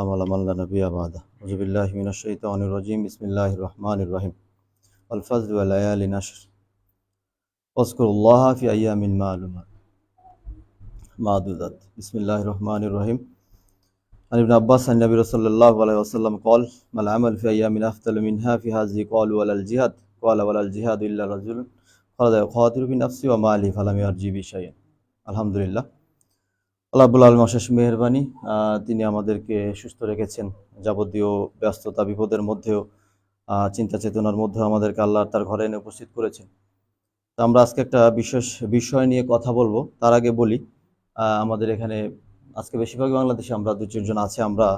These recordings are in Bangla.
لا نبي بعده أعوذ بالله من الشيطان الرجيم. بسم الله الرحمن الرحيم. والفضل والليالي نشر. واذكروا الله في أيام معلومات. معدودات. بسم الله الرحمن الرحيم. عن ابن عباس عن النبي صلى الله عليه وسلم قال ما العمل في أيام أفضل منها في هذه قالوا ولا الجهاد قال ولا الجهاد إلا رجل خرج يقاتل بنفسه وماله فلم يرجي بشيء الحمد لله. আল্লাহ আব্বুল আলম অশেষ মেহরবানি তিনি আমাদেরকে সুস্থ রেখেছেন। যাবতীয় ব্যস্ততা, বিপদের মধ্যেও চিন্তা চেতনার মধ্যেও আমাদেরকে আল্লাহ তার ঘরে এনে উপস্থিত করেছেন। তো আমরা আজকে একটা বিশেষ বিষয় নিয়ে কথা বলব। তার আগে বলি আমাদের এখানে আজকে বেশিরভাগ বাংলাদেশে আমরা দু চারজন আছে। আমরা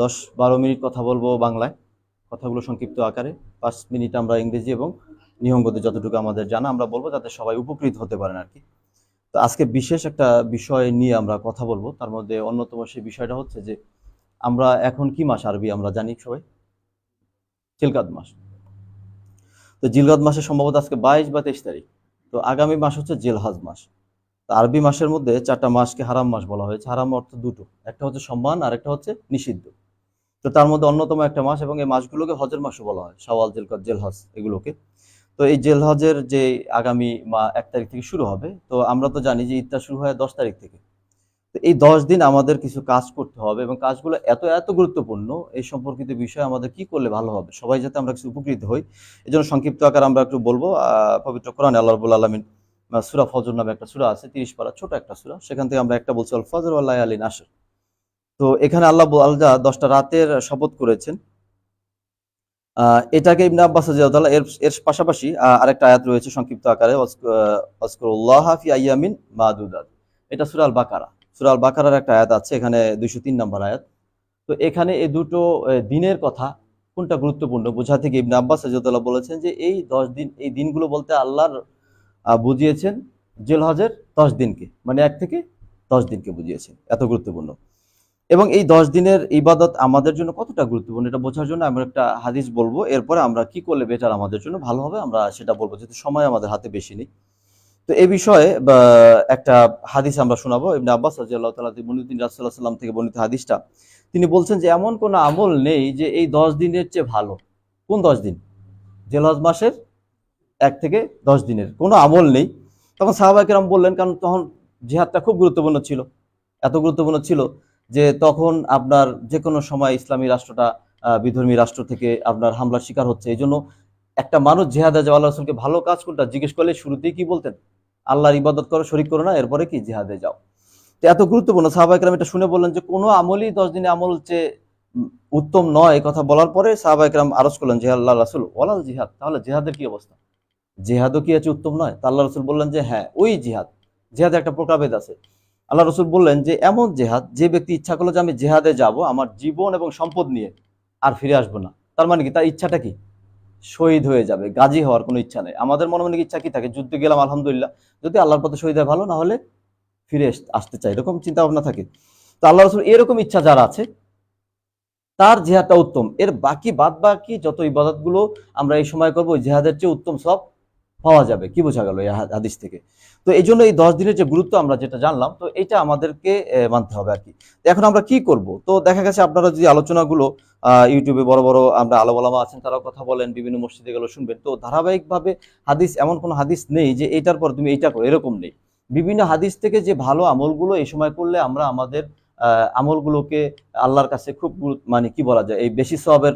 দশ বারো মিনিট কথা বলব বাংলায়, কথাগুলো সংক্ষিপ্ত আকারে। পাঁচ মিনিট আমরা ইংরেজি এবং নিহঙ্গতে যতটুকু আমাদের জানা আমরা বলব, যাতে সবাই উপকৃত হতে পারেন আর কি। তো আজকে বিশেষ একটা বিষয় নিয়ে আমরা কথা বলব। তার মধ্যে অন্যতম সেই বিষয়টা হচ্ছে যে, আমরা এখন কি মাস আরবি আমরা জানি সবাই? জিলকাদ মাস। তো জিলকাদ মাসে সম্ভবত আজকে বাইশ বা তেইশ তারিখ। তো আগামী মাস হচ্ছে জেলহাজ মাস। আরবি মাসের মধ্যে চারটা মাসকে হারাম মাস বলা হয়েছে। হারাম অর্থ দুটো। একটা হচ্ছে সম্মান আর একটা হচ্ছে নিষিদ্ধ। তো তার মধ্যে অন্যতম একটা মাস এবং এই মাসগুলোকে হজের মাসও বলা হয়। সওয়াল জেলকাদ জেলহাজ এগুলোকে। তো এই জেলহজের যে আগামী মা, এক তারিখ থেকে শুরু হবে, তো আমরা তো জানি যে ঈদটা শুরু হয় দশ তারিখ থেকে। তো এই দশ দিন আমাদের কিছু কাজ করতে হবে এবং কাজগুলো এত এত গুরুত্বপূর্ণ, এই সম্পর্কিত বিষয় আমাদের কি করলে ভালো হবে, সবাই যাতে আমরা কিছু উপকৃত হই। এই জন্য সংক্ষিপ্ত আকার আমরা একটু বলব পবিত্র কোরআন আল্লাহ রবুল আলমিন সুরা ফজর নামে একটা সুরা আছে, তিরিশ পারা ছোট একটা সুরা, সেখান থেকে আমরা একটা বলছি, আল ফজর আল্লাহ আলী নাসর তো এখানে আল্লাহ আল্লাহ দশটা রাতের শপথ করেছেন। এটাকে ইবনে আব্বাস রাদিয়াল্লাহু এর এর পাশাপাশি আরেকটা আয়াত রয়েছে সংক্ষিপ্ত আকারে ওয়াসকুরুল্লাহ ফি আইয়ামিন মাদুদাত। এটা সূরা আল বাকারা সূরা আল বাকারার একটা আয়াত আছে, এখানে 203 নম্বর আয়াত। তো এখানে এই দুটো দিনের কথা কোনটা গুরুত্বপূর্ণ? বোঝা থেকে ইবনে আব্বাস রাদিয়াল্লাহু বলেছেন যে এই 10 দিন, এই দিনগুলো বলতে আল্লাহর বুঝিয়েছেন জেলহজের 10 দিনকে মানে এক থেকে 10 দিনকে বুঝিয়েছেন। এত গুরুত্বপূর্ণ। এবং এই দশ দিনের ইবাদত আমাদের জন্য কতটা গুরুত্বপূর্ণ, এটা বোঝার জন্য আমরা একটা হাদিস বলব। এরপরে আমরা কি করলে বেটার আমাদের জন্য ভালো হবে, আমরা সেটা বলব, যেহেতু সময় আমাদের হাতে বেশি নেই। তো এ বিষয়ে একটা হাদিস আমরা শোনাবো। ইবনে আব্বাস তাআলা থেকে বর্ণিত রাসূলুল্লাহ সাল্লাম থেকে বর্ণিত হাদিসটা। তিনি বলছেন যে, এমন কোনো আমল নেই যে এই দশ দিনের চেয়ে ভালো। কোন দশ দিন? জেলহজ মাসের এক থেকে দশ দিনের। কোনো আমল নেই। তখন সাহাবাহিকেরাম বললেন, কারণ তখন জেহাদটা খুব গুরুত্বপূর্ণ ছিল। এত গুরুত্বপূর্ণ ছিল যে তখন আপনার যে কোনো সময় ইসলামী রাষ্ট্রটা বিধর্মী রাষ্ট্র থেকে আপনার হামলার শিকার হচ্ছে। এই জন্য একটা মানুষ জেহাদে যাওয়া রসুলকে ভালো কাজ কোনটা? জিজ্ঞেস করলে শুরুতেই কি বলতেন? আল্লাহর ইবাদত করো, শরিক করো না, এরপরে কি জিহাদে যাও? তো এত গুরুত্বপূর্ণ। সাহাবাহিকরাম এটা শুনে বললেন যে কোনো আমলই দশ দিনে আমল চেয়ে উত্তম নয়। কথা বলার পরে সাহাবাহিকরাম আরজ করলেন যে আল্লাহ রাসুল ওলাল জিহাদ, তাহলে জেহাদের কি অবস্থা? জিহাদও কি আছে উত্তম নয়? তা আল্লাহ রসুল বললেন যে হ্যাঁ ওই জিহাদ। জিহাদের একটা প্রকারভেদ আছে। আল্লাহ রসুল বললেন যে, এমন জেহাদ, যে ব্যক্তি ইচ্ছা করল যে আমি জেহাদে যাব, আমার জীবন এবং সম্পদ নিয়ে আর ফিরে আসব না। তার মানে কি? তার ইচ্ছাটা কি? শহীদ হয়ে যাবে, গাজী হওয়ার কোনো ইচ্ছা নেই। আমাদের মনে মনে ইচ্ছা কি থাকে? যুদ্ধে গেলাম, আলহামদুলিল্লাহ। যদি আল্লাহর পথে শহীদ হয় ভালো না হলে ফিরে আস- আসতে চাই, এরকম চিন্তা ভাবনা থাকে। তো আল্লাহ রসুল এরকম ইচ্ছা যারা আছে, তার জেহাদটা উত্তম। এর বাকি বাদ বাকি যত ইবাদতগুলো আমরা এই সময় করব জেহাদের চেয়ে উত্তম সব পাওয়া যাবে? কি বোঝা গেল এই হাদিস থেকে? তো এই জন্য এই দশ দিনের যে গুরুত্ব আমরা যেটা জানলাম, তো এটা আমাদেরকে মানতে হবে আর কি। এখন আমরা কি করব? তো দেখা গেছে আপনারা যদি আলোচনাগুলো ইউটিউবে বড় বড় আমরা আলোবালামা আছেন, তারাও কথা বলেন, বিভিন্ন মসজিদে গেলো শুনবেন। তো ধারাবাহিকভাবে হাদিস, এমন কোনো হাদিস নেই যে এইটার পর তুমি এইটা করো, এরকম নেই। বিভিন্ন হাদিস থেকে যে ভালো আমলগুলো এই সময় করলে আমরা আমাদের আমলগুলোকে আল্লাহর কাছে খুব মানে কি বলা যায়, এই বেশি সবের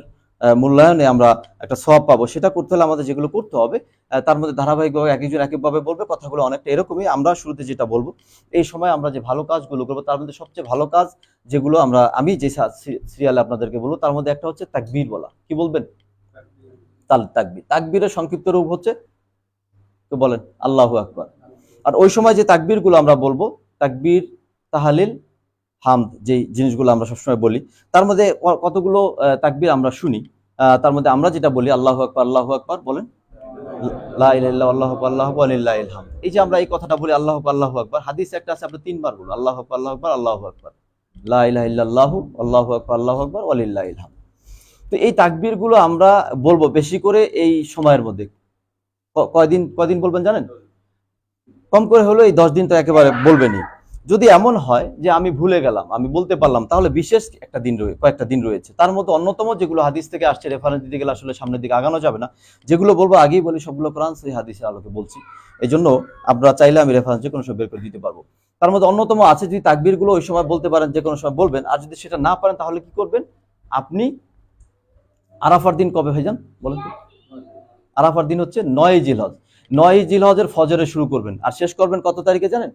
মূল্যায়নে আমরা একটা সব পাবো। সেটা করতে হলে আমাদের যেগুলো করতে হবে তার মধ্যে ধারাবাহিকভাবে এক একজন এক একভাবে বলবে, কথাগুলো অনেকটা এরকমই। আমরা শুরুতে যেটা বলব, এই সময় আমরা যে ভালো কাজগুলো করব, তার মধ্যে সবচেয়ে ভালো কাজ যেগুলো আমরা, আমি যে সিরিয়ালে আপনাদেরকে বলব, তার মধ্যে একটা হচ্ছে তাকবীর বলা। কি বলবেন? তাল তাকবির। তাকবীরের সংক্ষিপ্ত রূপ হচ্ছে, তো বলেন, আল্লাহ আকবার। আর ওই সময় যে তাকবীরগুলো আমরা বলব, তাকবীর, তাহালিল হামদ যে জিনিসগুলো আমরা সবসময় বলি তার মধ্যে কতগুলো তাকবির আমরা শুনি তার মধ্যে আমরা যেটা বলি আল্লাহু আকবার আল্লাহু আকবার বলেন আল্লাহু আল্লাহু হামদ। এই যে আমরা এই কথাটা বলি আল্লাহু আল্লাহু আকবার হাদিস একটা আছে আমরা তিনবার বলব আল্লাহু আল্লাহু আকবার, আল্লাহু আকবার লা ইলাহা ইল্লাল্লাহু, আল্লাহু আকবার, আল্লাহু আকবার, ওয়ালিল্লাহিল হামদ। তো এই তাকবীরগুলো আমরা বলব বেশি করে এই সময়ের মধ্যে কয়দিন কয়দিন বলবেন জানেন কম করে হলো এই দশ দিন তো একেবারে বলবেনই যদি এমন হয় যে আমি ভুলে গেলাম, আমি বলতে পারলাম, তাহলে বিশেষ একটা দিন রয়ে, কয়েকটা দিন রয়েছে। তার মধ্যে অন্যতম যেগুলো হাদিস থেকে আসছে রেফারেন্স দিতে গেলে আসলে সামনের দিকে আগানো যাবে না, যেগুলো বলব আগেই বলি, সবগুলো কোরআন সেই হাদিসের আলোকে বলছি। এই জন্য আপনারা চাইলে আমি রেফারেন্স যে কোনো সময় বের করে দিতে পারব। তার মধ্যে অন্যতম আছে, যদি তাকবিরগুলো ওই সময় বলতে পারেন, যে কোনো সময় বলবেন, আর যদি সেটা না পারেন, তাহলে কি করবেন? আপনি আরাফার দিন কবে হয়ে যান? বলেন তো। আরাফার দিন হচ্ছে নয় জিলহজ। নয় জিলহজের ফজরে শুরু করবেন। আর শেষ করবেন কত তারিখে জানেন?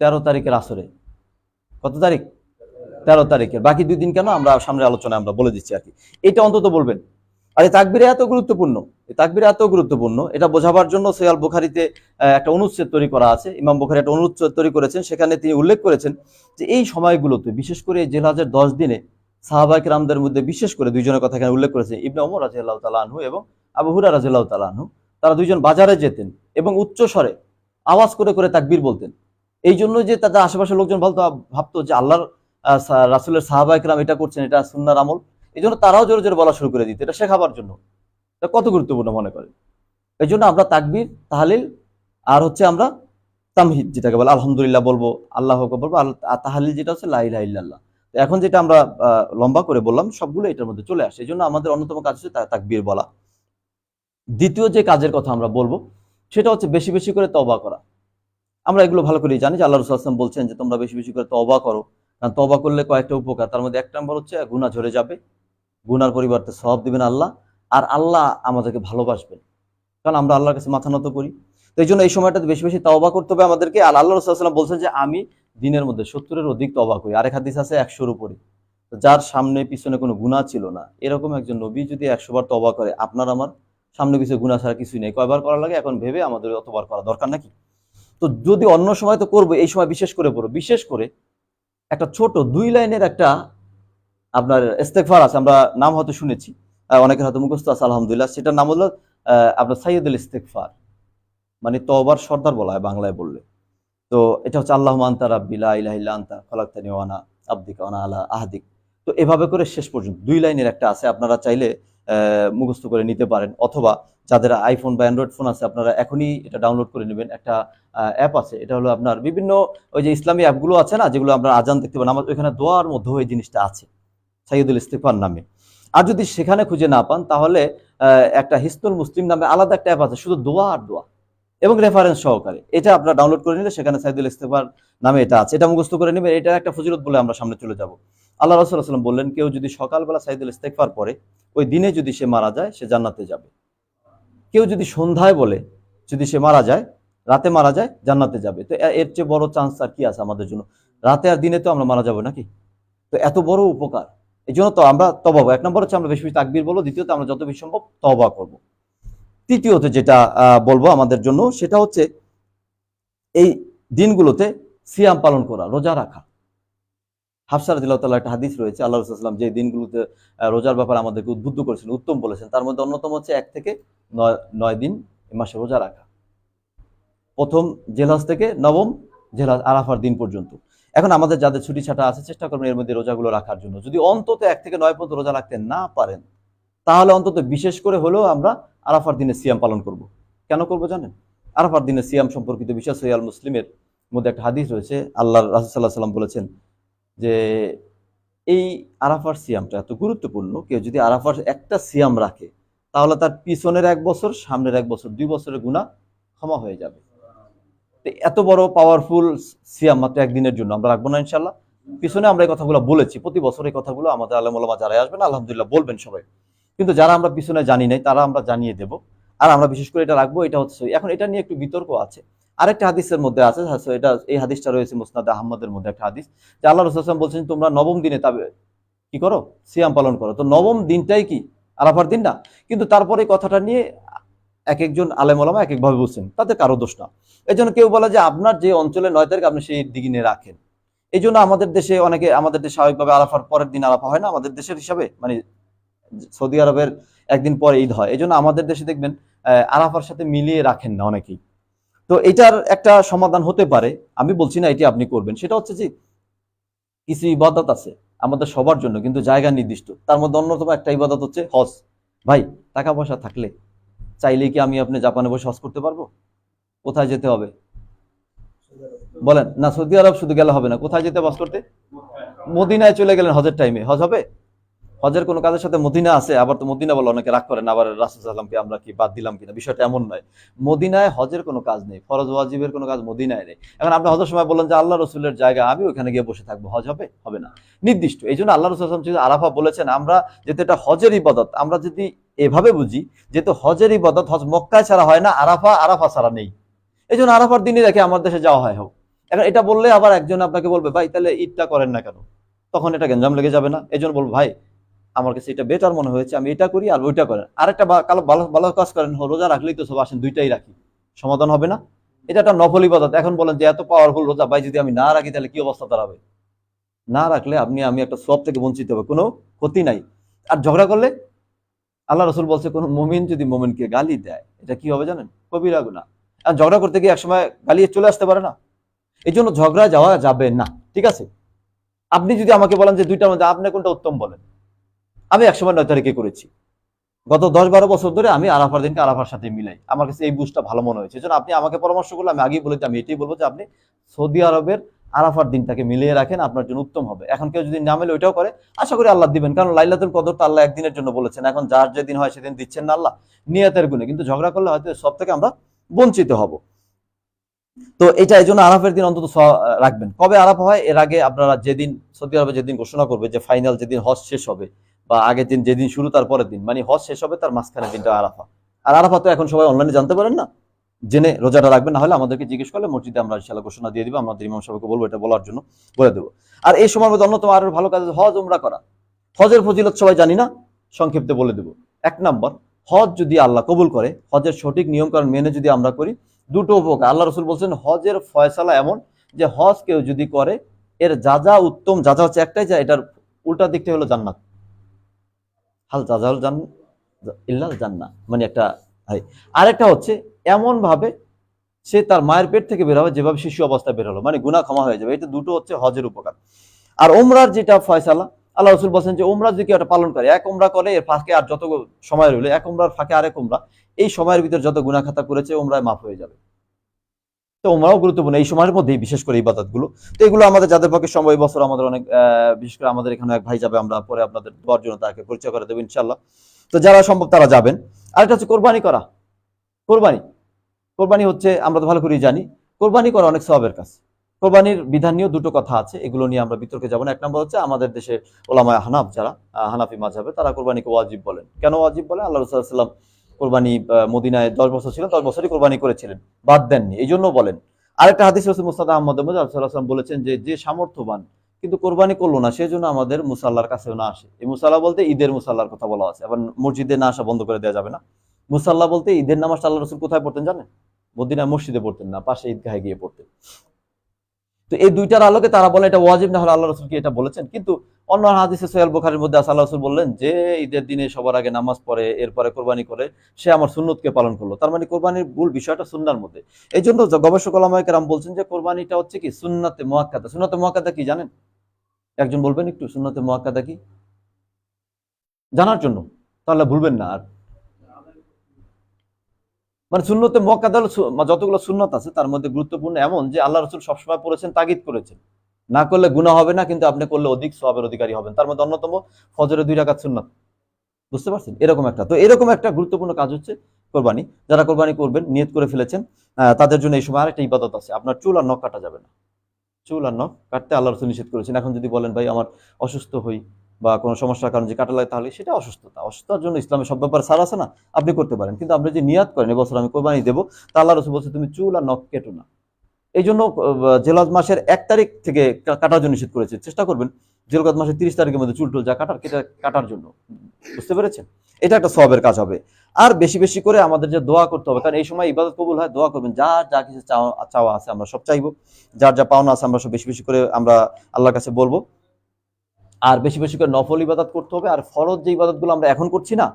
তেরো তারিখের আসরে। কত তারিখ? তেরো তারিখের। বাকি দুই দিন কেন? আমরা সামনে আলোচনায় আমরা বলে দিচ্ছি আর কি। এটা অন্তত বলবেন। আর এই তাকবিরে এত গুরুত্বপূর্ণ। এই তাকবিরে এত গুরুত্বপূর্ণ। এটা বোঝাবার জন্য সৈয়াল বুখারিতে একটা অনুচ্ছেদ তৈরি করা আছে। ইমাম বুখারি একটা অনুচ্ছেদ তৈরি করেছেন। সেখানে তিনি উল্লেখ করেছেন যে এই সময়গুলোতে, বিশেষ করে জেলহাজের দশ দিনে সাহাবাহিক রামদের মধ্যে বিশেষ করে দুইজনের কথা এখানে উল্লেখ করেছে ইবনে ওমর রাজিয়াল্লাহ তালা এবং আবু হুরা রাজিয়াল্লাহ তালা তারা দুইজন বাজারে যেতেন এবং উচ্চ স্বরে আওয়াজ করে করে তাকবির বলতেন। এই জন্য যে তাদের আশেপাশের লোকজন বলতো ভাবতো যে আল্লাহর রাসূলের এটা করছেন, এটা সুন্নার আমল। এই জন্য তারাও জোরে জোরে বলা শুরু করে দিত, এটা শেখাবার জন্য। কত গুরুত্বপূর্ণ মনে করেন এই জন্য আমরা তাকবীর, তাহালিল আর হচ্ছে আমরা তামহিদ যেটাকে বলে আলহামদুলিল্লাহ বলব, আল্লাহ বলব তাহালিল যেটা হচ্ছে লাই ইল্লাল্লাহ। এখন যেটা আমরা লম্বা করে বললাম, সবগুলো এটার মধ্যে চলে আসে। এই জন্য আমাদের অন্যতম কাজ হচ্ছে তাকবির বলা। দ্বিতীয় যে কাজের কথা আমরা বলব, সেটা হচ্ছে বেশি বেশি করে তবা করা। আমরা এগুলো ভালো করেই জানি যে আল্লাহ রসুল আসলাম বলছেন যে তোমরা বেশি বেশি করে তবা করো। কারণ তবা করলে কয়েকটা উপকার, তার মধ্যে এক নম্বর হচ্ছে গুণা ঝরে যাবে গুনার পরিবর্তে সব দিবেন আল্লাহ, আর আল্লাহ আমাদেরকে ভালোবাসবেন। কারণ আমরা আল্লাহর কাছে মাথা নত করি। তো এই জন্য এই সময়টাতে বেশি বেশি তবা করতে হবে আমাদেরকে। আর আল্লাহ রসুল্লাম বলছেন যে আমি দিনের মধ্যে সত্তরের অধিক তবা করি। আরেক হাদিস আছে একশোর উপরে। যার সামনে পিছনে কোনো গুণা ছিল না, এরকম একজন নবী যদি একশো বার তবা করে, আপনার আমার সামনে কিছু গুণা ছাড়া কিছুই নেই। কয়বার করা লাগে এখন ভেবে আমাদের অতবার করা দরকার নাকি? তো যদি অন্য সময় তো করব, এই সময় বিশেষ করে পড়ো বিশেষ করে একটা ছোট দুই লাইনের একটা আপনার ইস্তেকফার আছে, আমরা নাম হয়তো শুনেছি অনেকের হয়তো মুখস্থ আছে, আলহামদুলিল্লাহ। সেটার নাম হলো আপনার সাইয়দুল ইস্তেকফার মানে তবার সর্দার বলা হয় বাংলায় বললে। তো এটা হচ্ছে আল্লাহ আন্তা রাব্বিলা ইলাহিল্লা আন্তা, খলাক্তানি ওয়ানা আব্দিকা ওয়ানা আলা আহাদিক। তো এভাবে করে শেষ পর্যন্ত দুই লাইনের একটা আছে, আপনারা চাইলে মুখস্থ করে নিতে পারেন। অথবা যাদের আইফোন বা অ্যান্ড্রয়েড ফোন আছে, আপনারা এখনই এটা ডাউনলোড করে নেবেন। একটা অ্যাপ আছে। এটা হলো আপনার বিভিন্ন ওই যে ইসলামী অ্যাপগুলো আছে না, যেগুলো আমরা আজান দেখতে পান আমার ওইখানে দোয়ার মধ্যে ওই জিনিসটা আছে সাইয়দুল ইস্তেফার নামে। আর যদি সেখানে খুঁজে না পান, তাহলে একটা হিস্তুল মুসলিম নামে আলাদা একটা অ্যাপ আছে, শুধু দোয়া আর দোয়া। এবং রেফারেন্স সহকারে। এটা আপনারা ডাউনলোড করে নিলে সেখানে সাইদুল ইস্তেফার নামে এটা আছে। এটা মুখস্থ করে নেবেন। এটা একটা ফজিলত বলে আমরা সামনে চলে যাব। আল্লাহ রসুল্লাহাম বললেন, কেউ যদি সকালবেলা সাইদুল ইস্তেকফার পরে ওই দিনে যদি সে মারা যায়, সে জান্নাতে যাবে। কেউ যদি সন্ধ্যায় বলে, যদি সে মারা যায়, রাতে মারা যায়, জান্নাতে যাবে। তো এর চেয়ে বড় চান্স আর কি আছে আমাদের জন্য? রাতে আর দিনে তো আমরা মারা যাব নাকি? তো এত বড় উপকার। এই জন্য তো আমরা তবাবো এক নম্বর হচ্ছে আমরা বেশি বেশি তাকবির বলব, দ্বিতীয়ত আমরা যত বেশি সম্ভব তবা করব। তৃতীয়ত যেটা বলব আমাদের জন্য, সেটা হচ্ছে এই দিনগুলোতে সিয়াম পালন করা, রোজা রাখা। হাফসার দিল্লাহ একটা হাদিস রয়েছে, আল্লাহ রসুলাম যে দিনগুলোতে রোজার ব্যাপারে আমাদেরকে উদ্বুদ্ধ করেছেন, উত্তম বলেছেন। তার মধ্যে অন্যতম হচ্ছে এক থেকে নয় নয় দিন এ মাসে রোজা রাখা। প্রথম জেলহাজ থেকে নবম জেলহাজ আরাফার দিন পর্যন্ত। এখন আমাদের যাদের ছুটি ছাটা আছে, চেষ্টা করবেন এর মধ্যে রোজাগুলো রাখার জন্য। যদি অন্তত এক থেকে নয় পর্যন্ত রোজা রাখতে না পারেন, তাহলে অন্তত বিশেষ করে হলেও আমরা আরাফার দিনে সিয়াম পালন করব। কেন করব জানেন? আরাফার দিনে সিয়াম সম্পর্কিত বিষয় সৈয়াল মুসলিমের মধ্যে একটা হাদিস রয়েছে, আল্লাহ রাসুসাল্লাহ সাল্লাম বলেছেন যে এই আরাফার সিয়ামটা এত গুরুত্বপূর্ণ, কেউ যদি আরাফার একটা সিয়াম রাখে, তাহলে তার পিছনের এক বছর, সামনের এক বছর, দুই বছরের গুণা ক্ষমা হয়ে যাবে। এত বড় পাওয়ারফুল সিয়াম মাত্র একদিনের জন্য আমরা রাখব না ইনশাল্লাহ পিছনে আমরা এই কথাগুলো বলেছি, প্রতি বছর এই কথাগুলো আমাদের আলমা যারা আসবেন, আলহামদুলিল্লাহ বলবেন সবাই। কিন্তু যারা আমরা পিছনে জানি নাই, তারা আমরা জানিয়ে দেব। আর আমরা বিশেষ করে এটা রাখব, এটা হচ্ছে, এখন এটা নিয়ে একটু বিতর্ক আছে। আরেকটা হাদিসের মধ্যে আছে হ্যাঁ, এটা এই হাদিসটা রয়েছে মুসনাদ আহমদের মধ্যে একটা হাদিস। যে আল্লাহ রসুলাম বলছেন তোমরা নবম দিনে তবে কি করো? সিয়াম পালন করো। তো নবম দিনটাই কি? আরাফার দিন না। কিন্তু তারপরে কথাটা নিয়ে এক একজন আলেম ওলামা এক একভাবে বলছেন তাতে কারও দোষ না। এই জন্য কেউ বলে যে আপনার যে অঞ্চলে নয় তারিখ আপনি সেই দিনে রাখেন। এই জন্য আমাদের দেশে অনেকে আমাদের দেশে স্বাভাবিকভাবে আরাফার পরের দিন আরাফা হয় না আমাদের দেশের হিসাবে মানে সৌদি আরবের একদিন পরে ঈদ হয়। এই জন্য আমাদের দেশে দেখবেন আহ, আরাফার সাথে মিলিয়ে রাখেন না অনেকেই। তো এটার একটা সমাধান হতে পারে। আমি বলছি না এটি আপনি করবেন। সেটা হচ্ছে যে কিছু ইবাদত আছে আমাদের সবার জন্য, কিন্তু জায়গা নির্দিষ্ট। তার মধ্যে অন্যতম একটা ইবাদত হচ্ছে হজ। ভাই টাকা পয়সা থাকলে চাইলে কি আমি আপনি জাপানে বসে হজ করতে পারব? কোথায় যেতে হবে? বলেন, না, সৌদি আরব শুধু গেলে হবে না, কোথায় যেতে বাস করতে? মদিনায় চলে গেলেন হজের টাইমে হজ হবে? হজের কোনো কাজের সাথে মদিনা আছে, আবার তো মদিনা বলে অনেকে রাগ করেন, আবার রাসুসাল্লামকে আমরা কি বাদ দিলাম কিনা? বিষয়টা এমন নয়। মদিনায় হজের কোনো কাজ নেই, ফরজ ওয়াজিবের কোনো কাজ মদিনায় নেই। এখন আপনি হজের সময় বললেন যে আল্লাহ রসুলের জায়গা আমি ওখানে গিয়ে বসে থাকব, হজ হবে? হবে না। নির্দিষ্ট। এই জন্য আল্লাহ রসুল যদি আরাফা বলেছেন, আমরা যেহেতু এটা হজের ইবাদত, আমরা যদি এভাবে বুঝি, যেহেতু হজের ইবাদত হজ মক্কায় ছাড়া হয় না, আরাফা আরাফা ছাড়া নেই। এই জন্য আরাফার দিনই রেখে আমার দেশে যাওয়া হয়, হোক। এখন এটা বললে আবার একজন আপনাকে বলবে, ভাই, তাহলে ঈদটা করেন না কেন? তখন এটা গেঞ্জাম লেগে যাবে না। এই জন্য বলব, ভাই আমার কাছে এটা বেটার মনে হয়েছে, আমি এটা করি আর ওইটা করেন। আরেকটা কালো ভালো ভালো কাজ করেন রোজা রাখলেই তো সব আসেন, দুইটাই রাখি। সমাধান হবে না। এটা একটা নফল ইবাদত। এখন বলেন যে এত পাওয়ারফুল রোজা, ভাই যদি আমি না রাখি তাহলে কি অবস্থা দাঁড়াবে? না রাখলে আপনি, আমি একটা সব থেকে বঞ্চিত হবে। কোনো ক্ষতি নাই। আর ঝগড়া করলে? আল্লাহ রসুল বলছে, কোনো মমিন যদি মোমিনকে গালি দেয়, এটা কি হবে জানেন? কবিরা গুণা আর ঝগড়া করতে গিয়ে একসময় গালিয়ে চলে আসতে পারে না। এই জন্য ঝগড়া যাওয়া যাবে না। ঠিক আছে? আপনি যদি আমাকে বলেন যে দুইটার মধ্যে, আপনি কোনটা উত্তম বলেন? আমি একসময় নয় তারিখে করেছি। গত দশ বারো বছর ধরে আমি আরাফার দিনকে আরাফার সাথে মিলাই। আমার কাছে এই বুঝটা ভালো মনে হয়েছে। এই জন্য আপনি আমাকে পরামর্শ করলে আমি আগেই বলেছি আমি এটাই বলব যে আপনি সৌদি আরবের আরাফার দিনটাকে মিলিয়ে রাখেন, আপনার জন্য উত্তম হবে। এখন কেউ যদি না মেলে ওইটাও করে, আশা করি আল্লাহ দিবেন। কারণ লাইলাতুল কদর তো আল্লাহ একদিনের জন্য বলেছেন। এখন যার যেদিন হয় সেদিন দিচ্ছেন না আল্লাহ। নিয়তের গুণে। কিন্তু ঝগড়া করলে হয়তো সব থেকে আমরা বঞ্চিত হব। তো এটা এই জন্য আরাফের দিন অন্তত রাখবেন। কবে আরাফ হয়? এর আগে আপনারা যেদিন সৌদি আরবে যেদিন ঘোষণা করবে যে ফাইনাল যেদিন হজ শেষ হবে বা আগের দিন যেদিন শুরু, তার পরের দিন। মানে হজ শেষ হবে, তার মাঝখানের দিনটা আরাফা। আর আরাফা তো এখন সবাই অনলাইনে জানতে পারেন না? জেনে রোজাটা রাখবেন না হলে আমাদেরকে জিজ্ঞেস করলে মসজিদে আমরা ইনশাল্লাহ ঘোষণা দিয়ে দিব, আমাদের ইমাম সাহেবকে বলব এটা বলার জন্য বলে দেবো। আর এই সময়ের মধ্যে অন্যতম আরও ভালো কাজ হজ, উমরা করা। হজের ফজিলত সবাই জানি না? সংক্ষিপ্তে বলে দেবো। এক নম্বর, হজ যদি আল্লাহ কবুল করে, হজের সঠিক নিয়মকানুন মেনে যদি আমরা করি, দুটো উপকার। আল্লাহ রসুল বলছেন, হজের ফয়সালা এমন যে হজ কেউ যদি করে, এর যা যা উত্তম, যা যা হচ্ছে একটাই যা, এটার উল্টা দিকটা হলো জান্নাত। হাল যা জান, ইল্লাল জান্না মানে একটা আরেকটা হচ্ছে এমন ভাবে সে তার মায়ের পেট থেকে বের হবে, যেভাবে শিশু অবস্থায় বের হলো মানে গুনাহ ক্ষমা হয়ে যাবে। এটা দুটো হচ্ছে হজের উপকার। আর ওমরার যেটা ফয়সালা, আল্লাহ রসুল বলছেন যে ওমরা যদি একটা পালন করে, এক ওমরা করে, এর ফাঁকে আর যত সময় রইল, এক ওমরার ফাঁকে আরেক ওমরা এই সময়ের ভিতরে যত গুনাহ খাতা করেছে ওমরায় মাফ হয়ে যাবে। তো ওমরাও গুরুত্বপূর্ণ, এই সময়ের মধ্যেই বিশেষ করে ইবাদতগুলো তো এগুলো আমাদের, যাদের পক্ষে সময় বছর আমাদের অনেক বিশেষ করে আমাদের এখানে এক ভাই যাবে, আমরা পরে আপনাদের দেওয়ার জন্য তাকে পরিচয় করে দেবো ইনশাল্লাহ তো যারা সম্ভব তারা যাবেন। আরেকটা হচ্ছে কোরবানি করা। কোরবানি। কোরবানি হচ্ছে, আমরা তো ভালো করেই জানি, কোরবানি করা অনেক সবের কাজ। কোরবানির বিধান নিয়েও দুটো কথা আছে, এগুলো নিয়ে আমরা বিতর্কে যাব এক নম্বর হচ্ছে, আমাদের দেশে ওলামায় হানাফ যারা হানাফি মাঝাবে তারা কোরবানিকে ওয়াজিব বলেন। কেন ওয়াজিব বলে আল্লাহ রসুল্লাম কোরবানি মদিনায় দশ বছর ছিল দশ বছরই কোরবানি করেছিলেন। বাদ দেননি, এই জন্য বলেন। আরেকটা হাদিস রসুল মুস্তাদ আহমদ সাল্লাম বলেছেন যে যে সামর্থ্যবান, কিন্তু কোরবানি করল না সেই জন্য আমাদের মুসাল্লার কাছেও না আসে। এই মুসাল্লা বলতে ঈদের মুসাল্লার কথা বলা আছে, আবার মসজিদে না আসা বন্ধ করে দেওয়া যাবে না। মুসাল্লা বলতে ঈদের নামাজ আল্লাহ রসুল কোথায় পড়তেন জানেন? মদিনা মসজিদে পড়তেন না, পাশে ঈদগাহে গিয়ে পড়তেন। তো এই দুইটার আলোকে তারা বলে এটা ওয়াজিব, না হলে আল্লাহ রসুল কি এটা বলেছেন? কিন্তু অন্য হাদিসে সোহেল বুখারির মধ্যে আছে আল্লাহ রসুল বললেন যে ঈদের দিনে সবার আগে নামাজ পড়ে, এরপরে কোরবানি করে, সে আমার সুন্নতকে পালন করল। তার মানে কোরবানির ভুল বিষয়টা সুন্নার মধ্যে। এই জন্য গবেষক আলামায়কেরাম বলছেন যে কোরবানিটা হচ্ছে কি সুন্নাতে মোয়াক্কাদা। সুন্নাতে মোয়াক্কাদা কি জানেন? একজন বলবেন একটু, সুন্নাতে মোয়াক্কাদা কি? জানার জন্য। তাহলে ভুলবেন না আর। মানে সুন্নতে মানে যতগুলো সুন্নত আছে তার মধ্যে গুরুত্বপূর্ণ এমন যে আল্লাহ রসুল সবসময় পড়েছেন, তাগিদ করেছেন। না করলে গুনাহ হবে না, কিন্তু আপনি করলে অধিক সবের অধিকারী হবেন। তার মধ্যে অন্যতম ফজরে দুই রাকাত সুন্নাত। বুঝতে পারছেন? এরকম একটা। তো এরকম একটা গুরুত্বপূর্ণ কাজ হচ্ছে কোরবানি। যারা কোরবানি করবেন, নিয়ত করে ফেলেছেন তাদের জন্য এই সময় আরেকটা ইবাদত আছে। আপনার চুল আর নখ কাটা যাবে না। চুল আর নখ কাটতে আল্লাহ রসুল নিষেধ করেছেন। এখন যদি বলেন, ভাই, আমার অসুস্থ হই। বা কোনো সমস্যার কারণে যে কাটা লাগে তাহলে সেটা অসুস্থতা। অসুস্থতার জন্য ইসলামের সব ব্যাপার সার আছে না? আপনি করতে পারেন। কিন্তু আপনি যে নিয়াত করেন এবছর আমি কোরবানি দেবো, তা আল্লাহ রসুল বলছে, তুমি চুল আর নখ কেটো না। এই জন্য জেলাদ মাসের এক তারিখ থেকে কাটার জন্য নিষেধ করেছে। চেষ্টা করবেন জেলগত মাসের তিরিশ তারিখের মধ্যে চুল টুল যা কাটার, কেটে কাটার জন্য। বুঝতে পেরেছেন? এটা একটা সবের কাজ হবে। আর বেশি বেশি করে আমাদের যে দোয়া করতে হবে, কারণ এই সময় ইবাদত কবুল হয়, দোয়া করবেন। যার যা কিছু চাওয়া চাওয়া আছে আমরা সব চাইব। যার যা পাওনা আছে আমরা সব বেশি বেশি করে আমরা আল্লাহর কাছে বলব। আর বেশি বেশি করে নফল ইবাদত করতে হবে, আর ফরজ যে ইবাদতগুলো আমরা এখন করছি না,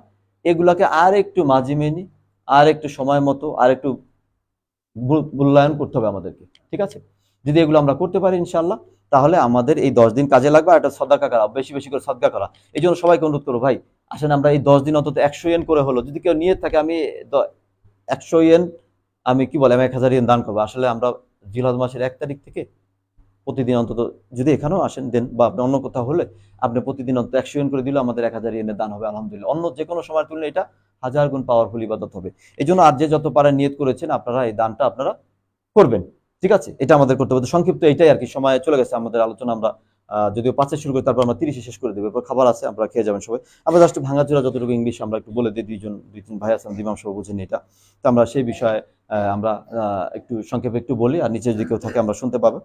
এগুলাকে আর একটু মাঝি মেনি আর একটু সময় মতো, আর একটু মূল্যায়ন করতে হবে আমাদেরকে, ঠিক আছে? যদি এগুলো আমরা করতে পারি ইনশাল্লাহ তাহলে আমাদের এই দশ দিন কাজে লাগবে, আর একটা সদকা করা, বেশি বেশি করে সদকা করা। এই জন্য সবাইকে অনুরোধ করব, ভাই, আসেন আমরা এই দশ দিন অন্তত একশো ইয়েন করে হলো, যদি কেউ নিয়ে থাকে আমি একশো ইয়েন, আমি কি বলে, আমি এক হাজার ইয়েন দান করব। আসলে আমরা জিলাদ মাসের এক তারিখ থেকে প্রতিদিন অন্তত যদি এখানেও আসেন দেন বা আপনি অন্য কোথাও হলে আপনি প্রতিদিন অন্তত একশো ইউন করে দিলেও আমাদের এক হাজার ইয়েনে দান হবে, আলহামদুলিল্লাহ। অন্য যে কোনো সময়ের তুলনায় এটা হাজার গুণ পাওয়ারফুল ইবাদত হবে। এই জন্য আর যে যত পারেন নিয়ত করেছেন, আপনারা এই দানটা আপনারা করবেন। ঠিক আছে? এটা আমাদের করতে হবে। সংক্ষিপ্ত এটাই আর কি। সময় চলে গেছে, আমাদের আলোচনা আমরা যদিও পাঁচে শুরু করি, তারপর আমরা তিরিশে শেষ করে দেবো। এরপর খাবার আছে, আমরা খেয়ে যাবেন সবাই। আমরা জাস্ট ভাঙাচোরা যতটুকু ইংলিশ আমরা একটু বলে দিই, দুইজন দুই তিন ভাই আছেন, দিমাম সহ বুঝিনি এটা। তো আমরা সেই বিষয়ে আমরা একটু সংক্ষেপে একটু বলি, আর নিচের দিকেও থাকে, আমরা শুনতে পাবো।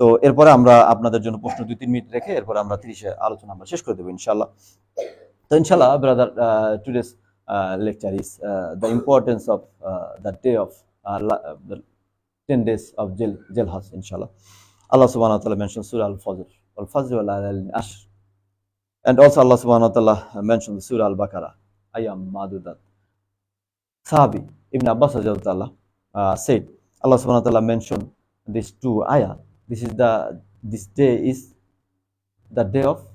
তো এরপরে আমরা আপনাদের জন্য প্রশ্ন দুই, তিন মিনিট রেখে এরপরে আমরা তিরিশে আলোচনা আমরা শেষ করে দেবো ইনশাল্লাহ তো ইনশাল্লাহ brother today's lecture is the importance of the day of ten days of jail jail house ইনশাল্লাহ আল্লাহ সুবাহ তালা মেনশন সুর আল ফজর আল ফজর আশ অ্যান্ড অলসো আল্লাহ সুবাহ তাল্লাহ মেনশন সুর আল বাকারা আয়াম মাদুদাত সাহাবি ইবন আব্বাস আজাদ আল্লাহ সেইড আল্লাহ সুবাহ তাল্লাহ মেনশন দিস টু আয়া This is the, this day is the day of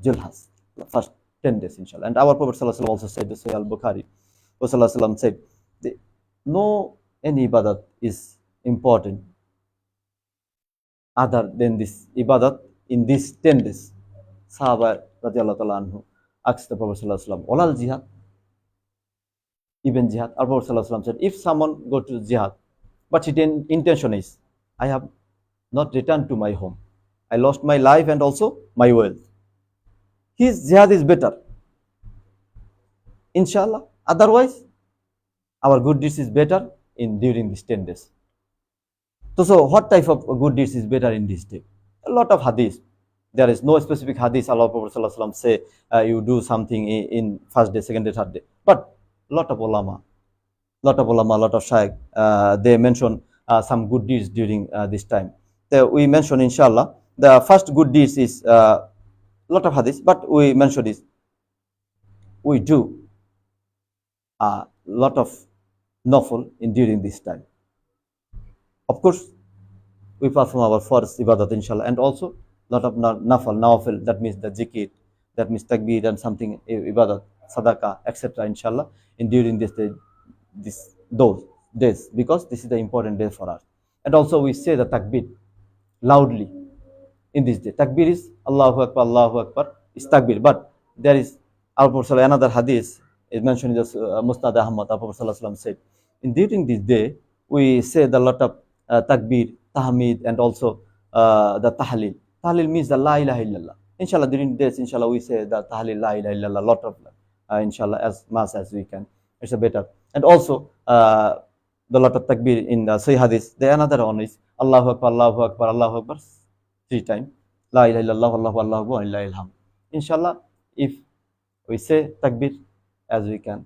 Jilhas, the first 10 days, inshallah. And our Prophet also said, this Surah Al-Bukhari, Prophet said, no any ibadat is important other than this ibadat in these 10 days. Sahaba radiallahu ta'ala anhu asked the Prophet wasallam, Olal jihad? Even jihad. Our Prophet said, if someone go to jihad, but his in- intention is, I have not return to my home. I lost my life and also my wealth. His jihad is better. Inshallah. Otherwise, our good deeds is better in during these 10 days. So, so what type of good deeds is better in this day? A lot of hadith. There is no specific hadith. Allah Prophet say uh, you do something in, in first day, second day, third day. But lot of ulama, lot of ulama, lot of shaykh, uh, they mention uh, some good deeds during uh, this time. We mention inshallah the first good deeds is uh, lot of hadith, but we mention this. we do a lot of nafil in during this time. Of course, we perform our first ibadat inshallah, and also lot of na- nafal, that means the zikir, that means takbir and something ibadat, sadaqah, etc. Inshallah, in during this day, this those days, because this is the important day for us. And also we say the takbir loudly in this day. Takbir is Allahu Akbar, Allahu Akbar is takbir. But there is Prophet another hadith is mentioned in uh, Mustad Ahmad. Alaihi said, in during this day we say the lot of uh, takbir, tahmid, and also uh, the tahlil. Tahlil means the la ilaha illallah. Inshallah, during this, inshallah, we say the tahlil la ilaha illallah, lot of uh, inshallah as much as we can. It's a better. And also uh, the lot of takbir in the Sahih Hadith. The another one is Akbar, Allahu Akbar, Allahu Akbar three times. La ilaha illallah, Allahu Allahu Akbar, Lillahi alhamd. Inshallah, if we say takbir as we can,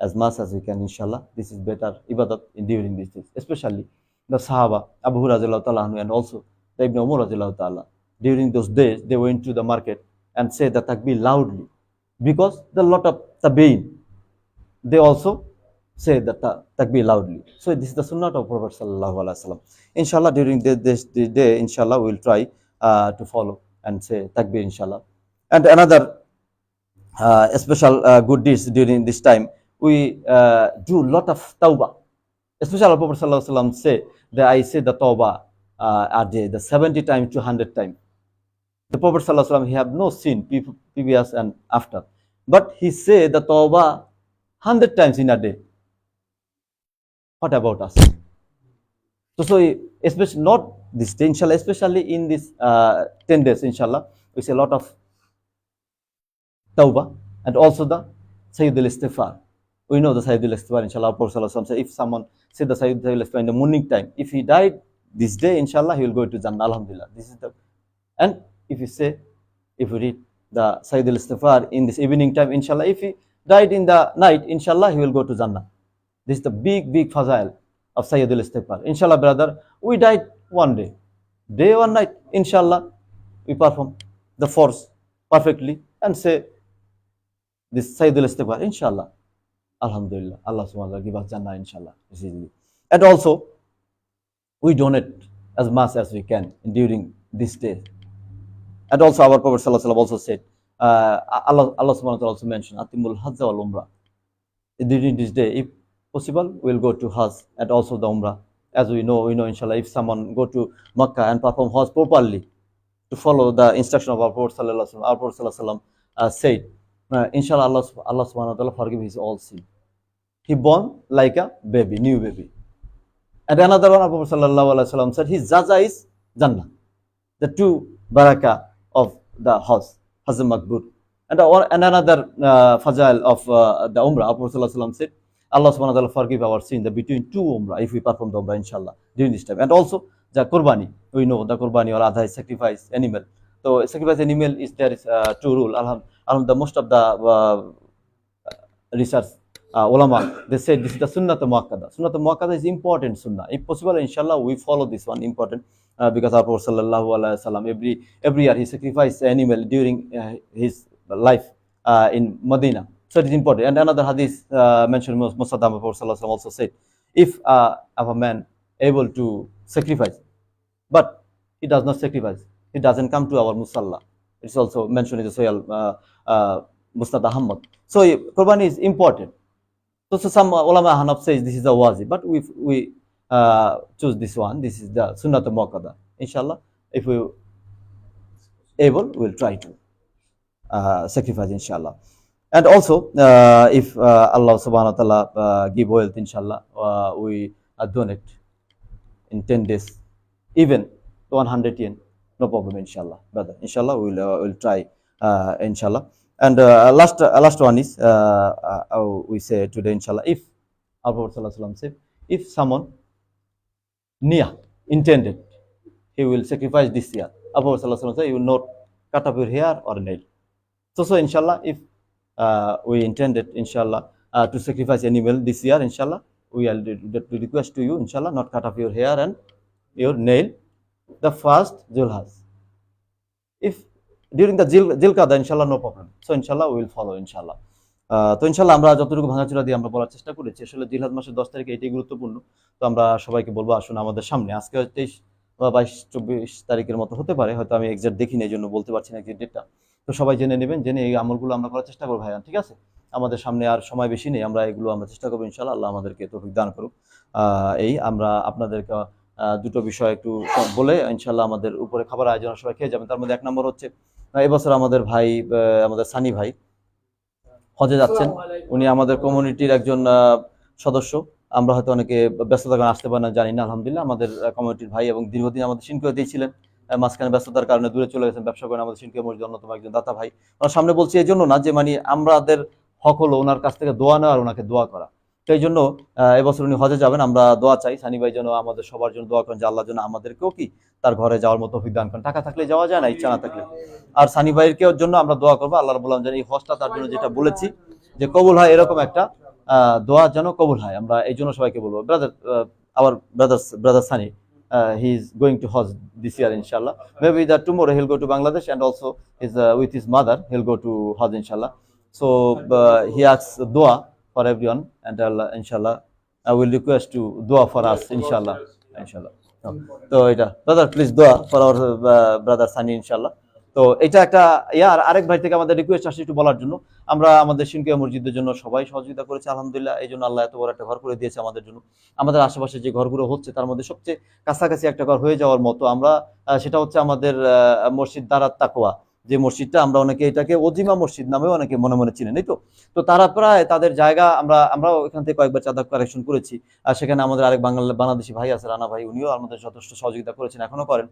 as much as we can, inshallah, this is better ibadat during these days, especially the Sahaba, Abu Hurairah and also the Ibn Umar. During those days, they went to the market and said the takbir loudly because the lot of tabi'in, they also say the ta- takbir loudly. So this is the sunnah of Prophet sallallahu alaihi wasallam. Inshallah, during this, this, this day, inshallah, we will try uh, to follow and say takbir, inshallah. And another uh, special uh, good deeds during this time, we uh, do lot of tawbah. Especially Prophet sallallahu alaihi wasallam say that I say the tawbah uh, a day, the 70 times to 100 times. The Prophet sallallahu alaihi wasallam he have no sin pre- previous and after, but he say the tawbah 100 times in a day. What about us? So, so especially not this day, inshallah, especially in this uh, 10 days, inshallah, we see a lot of tawbah and also the Sayyidul Istighfar. We know the Sayyidul Istighfar, inshallah, Prophet said, if someone said the Sayyidul Istighfar in the morning time, if he died this day, inshallah, he will go to Jannah, alhamdulillah. This is the, and if you say, if we read the Sayyidul Istighfar in this evening time, inshallah, if he died in the night, inshallah, he will go to Jannah. This is the big, big fazail of Sayyidul Istighfar. Inshallah, brother, we died one day. Day or night, inshallah, we perform the force perfectly and say this Sayyidul Istighfar, inshallah. Alhamdulillah. Allah subhanahu wa ta'ala give us Jannah, inshallah. And also, we donate as much as we can during this day. And also, our Prophet sallallahu also said, uh, Allah, Allah subhanahu wa ta'ala also mentioned, Atimul Hajj wal Umrah. During this day, if possible, we'll go to Hajj and also the Umrah as we know, we know inshallah, if someone go to Makkah and perform Hajj properly, to follow the instruction of our Prophet sallallahu alaihi wasallam, uh, said, uh, inshallah, Allah, Allah subhanahu wa ta'ala forgive his all sin. He born like a baby, new baby. And another one, Prophet sallallahu alaihi wasallam said, his jaza is Jannah. The two barakah of the house, Hazm Makbur. And, and another uh, fajail of uh, the Umrah, Prophet sallallahu alaihi wasallam said, Allah subhanahu wa ta'ala forgive our sin the between two Umrah if we perform the Umrah inshallah during this time. And also the Qurbani, we know the Qurbani or other sacrifice animal. So sacrifice animal is there is uh, two rule. Alham, alham, the most of the uh, research uh, ulama they said this is the sunnah muakkada. Sunnah muakkada is important sunnah. If possible, inshallah, we follow this one important uh, because our Prophet sallallahu alaihi wasallam every every year he sacrificed animal during uh, his life uh, in Medina. So it is important. And another hadith uh, mentioned Mus- Musaddam also said, if uh, a man able to sacrifice, but he does not sacrifice, he doesn't come to our musalla. It's also mentioned in the Soyal uh, uh, Mustad Ahmad. So Qurbani is important. So, so some ulama Hanaf says this is a wajib, but we we uh, choose this one. This is the sunnat muakkada. Inshallah, if we able, we'll try to uh, sacrifice. Inshallah, and also uh, if uh, Allah Subhanahu wa Taala uh, give wealth, inshallah, uh, we uh, donate in ten days, even 100 yen, no problem. Inshallah, brother. Inshallah, we'll uh, we'll try. Uh, inshallah. And uh, last uh, last one is uh, uh, uh, we say today inshallah if our Prophet sallallahu alaihi wasallam said if someone near intended he will sacrifice this year our Prophet sallallahu alaihi wasallam said you will not cut off your hair or nail so so inshallah if we intended inshallah uh, to sacrifice animal this year inshallah we will re- re- request to you inshallah not cut off your hair and your nail the first Zulhaz if during the Jil Jilkada, inshallah, no problem. So, inshallah, we will follow, inshallah. তো ইনশাল্লাহ আমরা যতটুকু ভাঙাচোরা দিয়ে আমরা বলার চেষ্টা করেছি আসলে জিলহাদ মাসের দশ তারিখে এটাই গুরুত্বপূর্ণ তো আমরা সবাইকে বলব আসুন আমাদের সামনে আজকে তেইশ বা বাইশ চব্বিশ তারিখের মতো হতে পারে হয়তো আমি এক্সাক্ট দেখিনি এই জন্য বলতে পারছি না এক্সাক্ট ডেটটা তো সবাই জেনে নেবেন জেনে এই আমলগুলো আমরা করার চেষ্টা করব ভাইয়া ঠিক আছে? আমাদের সামনে আর সময় বেশি নেই আমরা এগুলো আমরা চেষ্টা করব ইনশাল্লাহ আল্লাহ আমাদেরকে তৌফিক দান করুক। আহ, এই আমরা আপনাদেরকে দুটো বিষয় একটু বলে ইনশাল্লাহ আমাদের উপরে খাবার আয়োজন সবাই খেয়ে যাবেন। তার মধ্যে এক নম্বর হচ্ছে এবছর আমাদের ভাই আমাদের সানি ভাই হজে যাচ্ছেন। উনি আমাদের কমিউনিটির একজন আহ, সদস্য। আমরা হয়তো অনেকে ব্যস্ততার কারণে আসতে পারে না জানি না আলহামদুলিল্লাহ। আমাদের কমিউনিটির ভাই এবং দীর্ঘদিন আমাদের সিনকিয়তেই ছিলেন আহ, মাঝখানে ব্যস্ততার কারণে দূরে চলে গেছেন, ব্যবসা করেন আমাদের সিনকিয় মসজিদ অন্যতম একজন দাতা ভাই। ওনার সামনে বলছি এই জন্য না যে মানে আমাদের হক হলো ওনার কাছ থেকে দোয়া নেওয়া আর ওনাকে দোয়া করা। এই জন্য এবছর উনি হজে যাবেন, আমরা দোয়া চাই। সানি ভাই যেন আমাদের সবার জন্য দোয়া করেন যে আল্লাহ যেন আমাদেরকেও কি তার ঘরে যাওয়ার মতো অভিজ্ঞান করেন। টাকা থাকলে যাওয়া যায় না, ইচ্ছা না থাকলে। আর সানি ভাইয়ের জন্য আমরা দোয়া করব, আল্লাহ বললাম যেন এই হজটা তার জন্য যেটা বলেছি, যে কবুল হয় এরকম একটা দোয়া যেন কবুল হয়। আমরা এই জন্য সবাইকে বলব, ব্রাদার আবার brother brother Sunny. uh, he's going to host this year, inshallah. Maybe that tomorrow he'll go to Bangladesh and also his, uh, with his mother, he'll go to Hajj, inshallah. So uh, he asks dua for everyone, and I'll, inshallah, I will request to dua for us, inshallah. inshallah. So, so brother, please dua for our uh, brother Sani, inshallah. তো এটা একটা ইয়ার আরেক ভাই থেকে আমাদের রিকোয়েস্ট আসছে একটু বলার জন্য। আমরা আমাদের সিনকিয়া মসজিদের জন্য সবাই সহযোগিতা করেছে, আলহামদুলিল্লাহ। এই জন্য আল্লাহ এত বড় একটা ঘর করে দিয়েছে আমাদের জন্য। আমাদের আশেপাশে যে ঘরগুলো হচ্ছে, তার মধ্যে সবচেয়ে কাছাকাছি একটা ঘর হয়ে যাওয়ার মতো আমরা সেটা হচ্ছে আমাদের মসজিদ দারাত তাকোয়া যে মসজিদটা আমরা অনেকে এটাকে অজিমা মসজিদ নামেও অনেকে মনে মনে চিনেন তো? তো তারা প্রায় তাদের জায়গা আমরা, আমরাও এখান থেকে কয়েকবার চাঁদা কালেকশন করেছি। আর সেখানে আমাদের আরেক বাংলা, বাংলাদেশি ভাই আছে, রানা ভাই, উনিও আমাদের যথেষ্ট সহযোগিতা করেছেন, এখনও করেন।